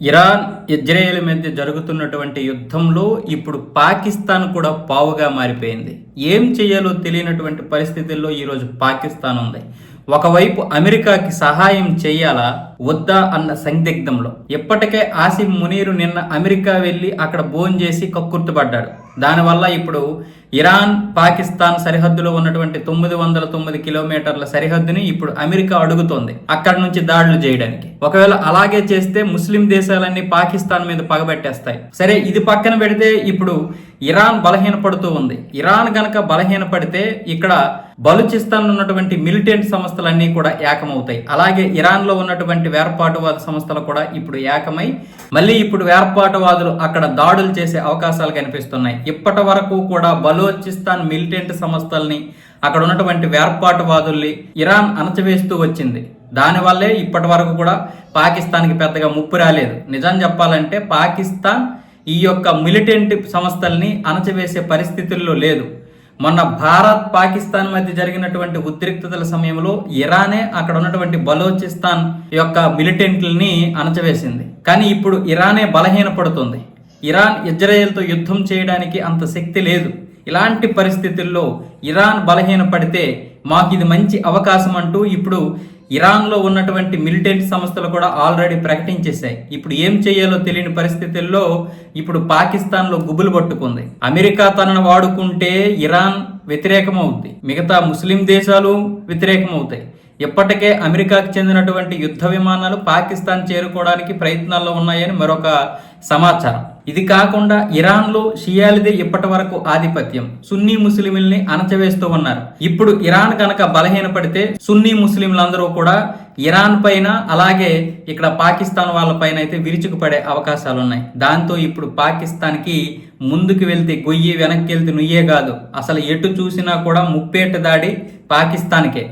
Iran Israel మధ్య జరుగుతున్నటువంటి యుద్ధంలో ఇప్పుడు పాకిస్తాన్ కూడా పావుగా మారిపోయింది. ఏం చేయాలో తెలియనటువంటి పరిస్థితుల్లో ఈరోజు పాకిస్తాన్ ఉంది ఒకవైపు అమెరికాకి సహాయం చేయాలా? వద్దా అన్న సందిగ్ధంలో. ఇప్పటికే ఆసిఫ్ మునీరు నిన్న అమెరికా వెళ్ళి అక్కడ భోజనం చేసి కక్కుర్తుపడ్డాడు. దానివల్ల ఇప్పుడు ఇరాన్ పాకిస్తాన్ సరిహద్దులో ఉన్నటువంటి తొమ్మిది వందల తొమ్మిది కిలోమీటర్ల సరిహద్దుని ఇప్పుడు అమెరికా అడుగుతోంది అక్కడ నుంచి దాడులు చేయడానికి. ఒకవేళ అలాగే చేస్తే ముస్లిం దేశాలన్నీ పాకిస్తాన్ మీద పగబెట్టేస్తాయి. సరే ఇది పక్కన పెడితే ఇప్పుడు ఇరాన్ బలహీనపడుతూ ఉంది. ఇరాన్ గనక బలహీనపడితే ఇక్కడ బలూచిస్తాన్ ఉన్నటువంటి మిలిటెంట్ సంస్థలన్నీ కూడా ఏకమవుతాయి. అలాగే ఇరాన్లో ఉన్నటువంటి వేర్పాటువాద సంస్థలు కూడా ఇప్పుడు ఏకమై మళ్ళీ ఇప్పుడు వేర్పాటువాదులు అక్కడ దాడులు చేసే అవకాశాలు కనిపిస్తున్నాయి. ఇప్పటి వరకు కూడా బలోచిస్తాన్ మిలిటెంట్ సంస్థల్ని అక్కడ ఉన్నటువంటి వేర్పాటువాదుల్ని ఇరాన్ అణచివేస్తూ వచ్చింది. దానివల్లే ఇప్పటి వరకు కూడా పాకిస్తాన్కి పెద్దగా ముప్పు రాలేదు. నిజం చెప్పాలంటే పాకిస్తాన్ ఈ యొక్క మిలిటెంట్ సంస్థల్ని అణచివేసే పరిస్థితుల్లో లేదు. మొన్న భారత్ పాకిస్తాన్ మధ్య జరిగినటువంటి ఉద్రిక్తతల సమయంలో ఇరానే అక్కడ ఉన్నటువంటి బలోచిస్తాన్ యొక్క మిలిటెంట్లని అణచివేసింది. కానీ ఇప్పుడు ఇరానే బలహీనపడుతుంది. ఇరాన్ ఇజ్రాయెల్తో యుద్ధం చేయడానికి అంత శక్తి లేదు. ఇలాంటి పరిస్థితుల్లో ఇరాన్ బలహీనపడితే మాకు ఇది మంచి అవకాశం అంటూ ఇప్పుడు ఇరాన్లో ఉన్నటువంటి మిలిటెంట్ సంస్థలు కూడా ఆల్రెడీ ప్రకటించేశాయి. ఇప్పుడు ఏం చేయాలో తెలియని పరిస్థితుల్లో ఇప్పుడు పాకిస్తాన్లో గుబులు పట్టుకుంది. అమెరికా తనను వాడుకుంటే ఇరాన్ వ్యతిరేకమవుద్ది. మిగతా ముస్లిం దేశాలు వ్యతిరేకమవుతాయి. ఇప్పటికే అమెరికాకు చెందినటువంటి యుద్ధ విమానాలు పాకిస్తాన్ చేరుకోవడానికి ప్రయత్నాల్లో ఉన్నాయని మరొక సమాచారం. ఇది కాకుండా ఇరాన్లో షియాలిదే ఇప్పటి వరకు ఆధిపత్యం. సున్నీ ముస్లింల్ని అణచవేస్తూ ఉన్నారు. ఇప్పుడు ఇరాన్ కనుక బలహీనపడితే సున్నీ ముస్లింలందరూ కూడా ఇరాన్ పైన అలాగే ఇక్కడ పాకిస్తాన్ వాళ్ళ పైన అయితే విరుచుకుపడే అవకాశాలు ఉన్నాయి దాంతో ఇప్పుడు పాకిస్తాన్కి ముందుకు వెళ్తే గొయ్యి వెనక్కి వెళ్తే నుయ్యే కాదు. అసలు ఎటు చూసినా కూడా ముప్పేట దాడి పాకిస్తాన్కే.